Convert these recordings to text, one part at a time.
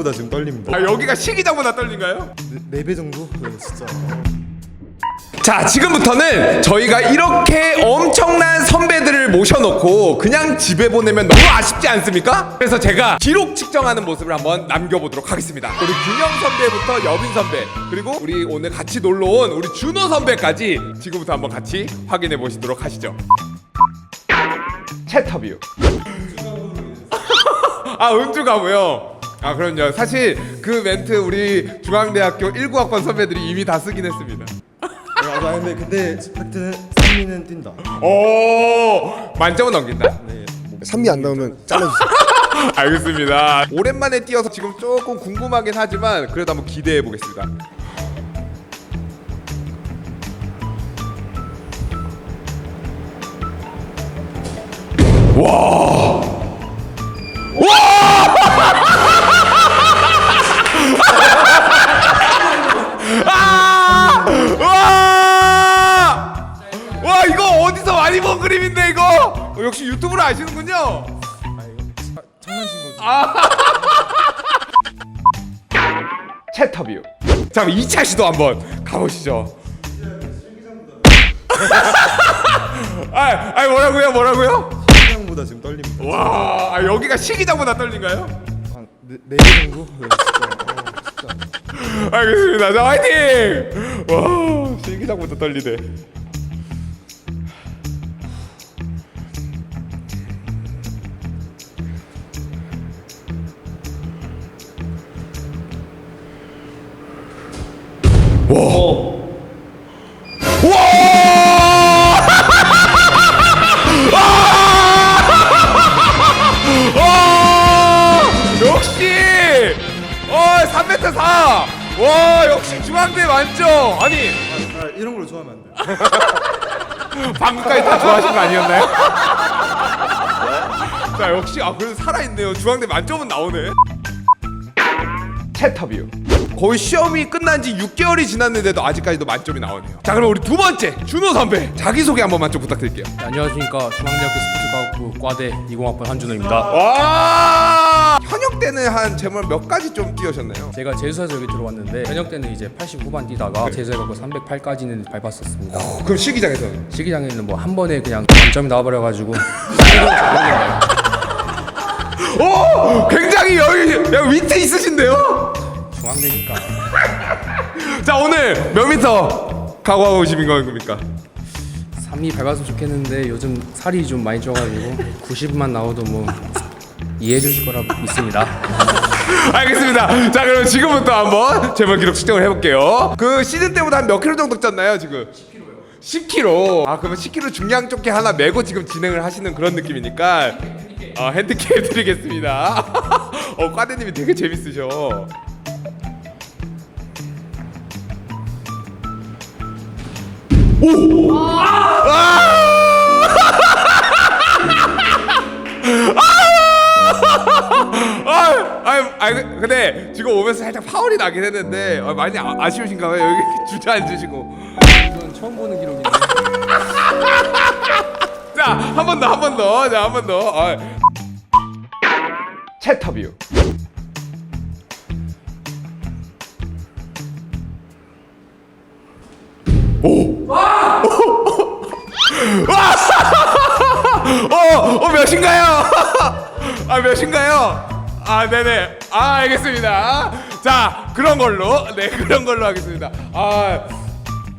시기장보다 지금 떨립니다. 아 여기가 시기장보다 떨린가요? 네 배 정도? 네, 진짜. 자 지금부터는 저희가 이렇게 엄청난 선배들을 모셔놓고 그냥 집에 보내면 너무 아쉽지 않습니까? 그래서 제가 기록 측정하는 모습을 한번 남겨보도록 하겠습니다 우리 균형 선배부터 여빈 선배 그리고 우리 오늘 같이 놀러 온 우리 준호 선배까지 지금부터 한번 같이 확인해 보시도록 하시죠 채터뷰 아 은주 가고요 아 그럼요 사실 그 멘트 우리 중앙대학교 19학번 선배들이 이미 다 쓰긴 했습니다 아, 아, 근데 근데 팩트는 산미는 뛴다. 오 만점은 넘긴다. 네. 뭐, 산미 안 나오면 잘라주세요. 알겠습니다. 오랜만에 뛰어서 지금 조금 궁금하긴 하지만 그래도 한번 기대해 보겠습니다. 와! 그림인데 이거? 어, 역시 유튜브를 아시는군요. 아 이거 아, 장난친 거지. 채터뷰. 자, 그럼 2차 시도 한번 가보시죠. 아, 아 뭐라고요? 뭐라고요? 시기장보다 지금 떨립니다. 와, 아, 여기가 시기장보다 떨린가요? 한네배 정도? 네, 진짜. 어, 진짜. 알겠습니다. 자, 화이팅! 와, 시기장보다 떨리네. 어, 3m 4! 와, 역시 중앙대 만점! 아니, 아, 이런 걸 좋아하면 안 돼. 방금까지 다 좋아하신 거 아니었나요? 자, 역시, 아, 그래도 살아있네요. 중앙대 만점은 나오네. 채터뷰. 거의 시험이 끝난 지 6개월이 지났는데도 아직까지도 만점이 나오네요. 자, 그럼 우리 두 번째, 준호 선배. 자기 소개 한 번만 좀 부탁드릴게요. 네, 안녕하십니까 중앙대학교 스포츠과학부 과대 20학번 한준호입니다. 와! 때는 한 제물 몇 가지 좀 뛰으셨나요? 제가 재수해서 여기 들어왔는데 현역 때는 이제 80 후반 뛰다가 재수해갖고 308까지는 밟았었습니다. 그럼 시기장에서는? 시기장에는 뭐 한 번에 그냥 만점이 나와버려가지고 오! 굉장히 여기 야, 위트 있으신데요? 중앙대니까 자 오늘 몇 미터 각오하고 오신 겁니까? 3이 밟았으면 좋겠는데 요즘 살이 좀 많이 쪄가지고 90만 나와도 뭐 이해해 주실 거라 믿습니다. 알겠습니다. 자 그럼 지금부터 한번 제발 기록 측정을 해볼게요. 그 시즌 때보다 한 몇 킬로 정도 쪘나요 지금? 10kg요. 10kg. 아 그러면 10kg 중량 조끼 하나 메고 지금 진행을 하시는 그런 느낌이니까 어, 핸드캡 드리겠습니다. 어 과대님이 되게 재밌으셔. 오! 아, 아, 아, 근데 지금 오면서 살짝 파울이 나긴 했는데 아, 많이 아, 아쉬우신가 봐요. 여기 주저앉으시고. 이건 처음 보는 기록인데 자, 한 번 더, 한 번 더. 자, 한 번 더. 아. 채터뷰. 오! 어, 어 몇인가요? 아 몇인가요? 아 네네. 아 알겠습니다. 자 그런 걸로 네 그런 걸로 하겠습니다. 아.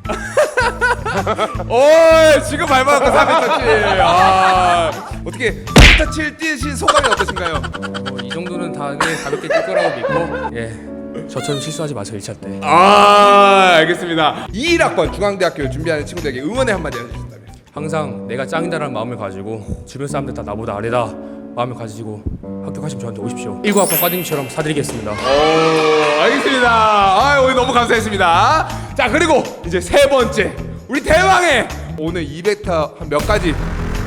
오 지금 밟아갖고 3m7 아 어떻게 3m7 뛰신 소감이 어떠신가요? 뭐이 정도는 당연히 가볍게 뛸 거라고 믿고 예 저처럼 실수하지 마세요 1차 때. 아 알겠습니다 21학번 중앙대학교 준비하는 친구들에게 응원의 한마디 해주신다면 항상 내가 짱이다라는 마음을 가지고 주변 사람들 다 나보다 아래다 마음을 가지고 합격하시면 저한테 오십시오. 19학번 과장님처럼 사드리겠습니다. 오 알겠습니다. 아 오늘 너무 감사했습니다. 자 그리고 이제 세 번째. 우리 대왕의 오늘 200타 한 몇 가지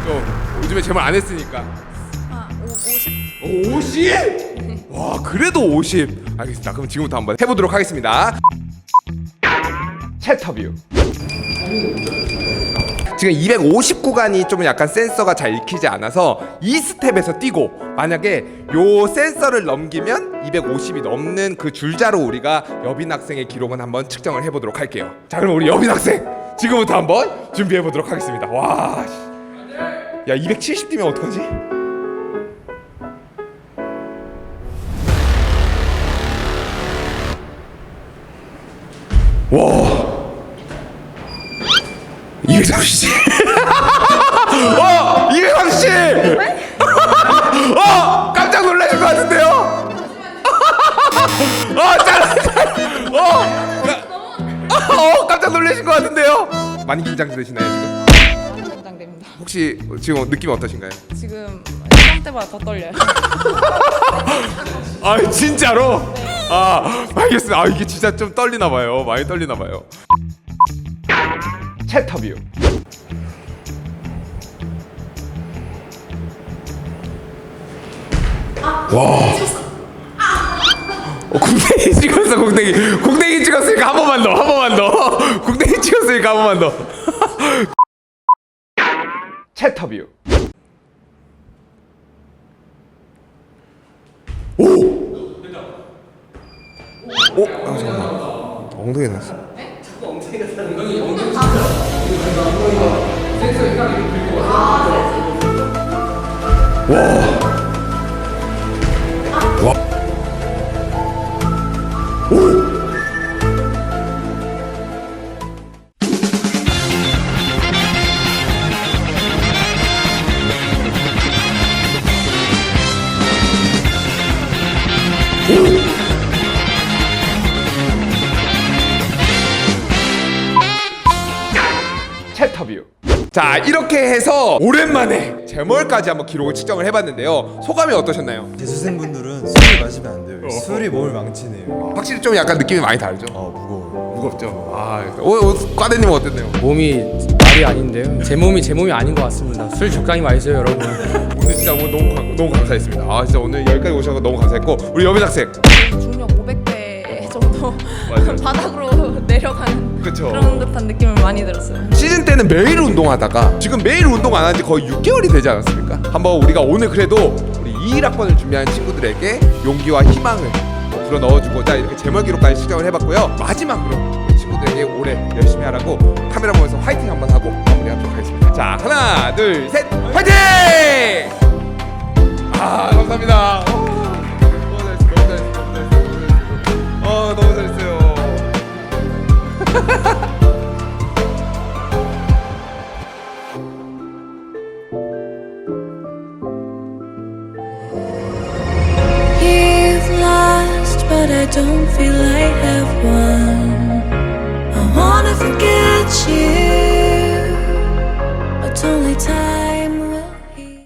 좀 요즘에 제말 안 했으니까. 아, 오, 50? 50? 와 그래도 50 알겠습니다. 그럼 지금부터 한번 해보도록 하겠습니다. 채터뷰 지금 250 구간이 좀 약간 센서가 잘 익히지 않아서 이 스텝에서 뛰고 만약에 요 센서를 넘기면 250이 넘는 그 줄자로 우리가 여빈 학생의 기록은 한번 측정을 해보도록 할게요. 자 그럼 우리 여빈 학생 지금부터 한번 준비해 보도록 하겠습니다. 와, 씨. 야 270 뛰면 어떡하지? 와. 230. 어! 230! 어! 깜짝 놀라실 것 같은데요? 어! 잘, 잘, 어! 어! 깜짝 놀라신 것 같은데요? 많이 긴장되시나요 지금? 긴장됩니다. 혹시 지금 느낌 어떠신가요? 지금 시험 때보다 더 떨려요. 아 진짜로? 아 알겠습니다. 아 이게 진짜 좀 떨리나 봐요. 많이 떨리나 봐요. 챗터뷰. 와. 어, 궁뎅이 찍었어 궁뎅이 궁뎅이 찍었으니까 한 번만 더한 번만 더. 궁뎅이 찍었으니까 한 번만 더. 챗터뷰. 오! 아 잠깐만. 엉덩이 났어 와. 자 이렇게 해서 오랜만에 제멀까지 한번 기록을 측정을 해봤는데요. 소감이 어떠셨나요? 재수생분들은 술을 마시면 안 돼요. 술이 몸을 망치네요. 확실히 좀 약간 느낌이 많이 다르죠. 아 무거워요. 무겁죠. 아, 오, 오, 과대님 어땠나요? 몸이 말이 아닌데요. 제 몸이 제 몸이 아닌 것 같습니다. 술 적당히 마시세요, 여러분. 오늘 진짜 오늘 너무 감- 너무 감사했습니다. 아 진짜 오늘 여기까지 오셔서 너무 감사했고 우리 여빈 학생. 중력 500배 정도 맞아요. 바닥으로 내려가는 그쵸. 그런 듯한 느낌을 많이 들었어요. 시즌 때는 매일 운동하다가 지금 매일 운동 안 한 지 거의 6개월이 되지 않았습니까? 한번 우리가 오늘 그래도 우리 2일학번을 준비한 친구들에게 용기와 희망을 불어 넣어주고자 이렇게 제멀 기록까지 측정을 해봤고요. 마지막으로 우리 친구들에게 올해 열심히 하라고 카메라 보면서 화이팅 한번 하고 마무리하도록 하겠습니다. 자 하나 둘 셋 화이팅! 아 감사합니다. I don't feel I have won. I wanna forget you,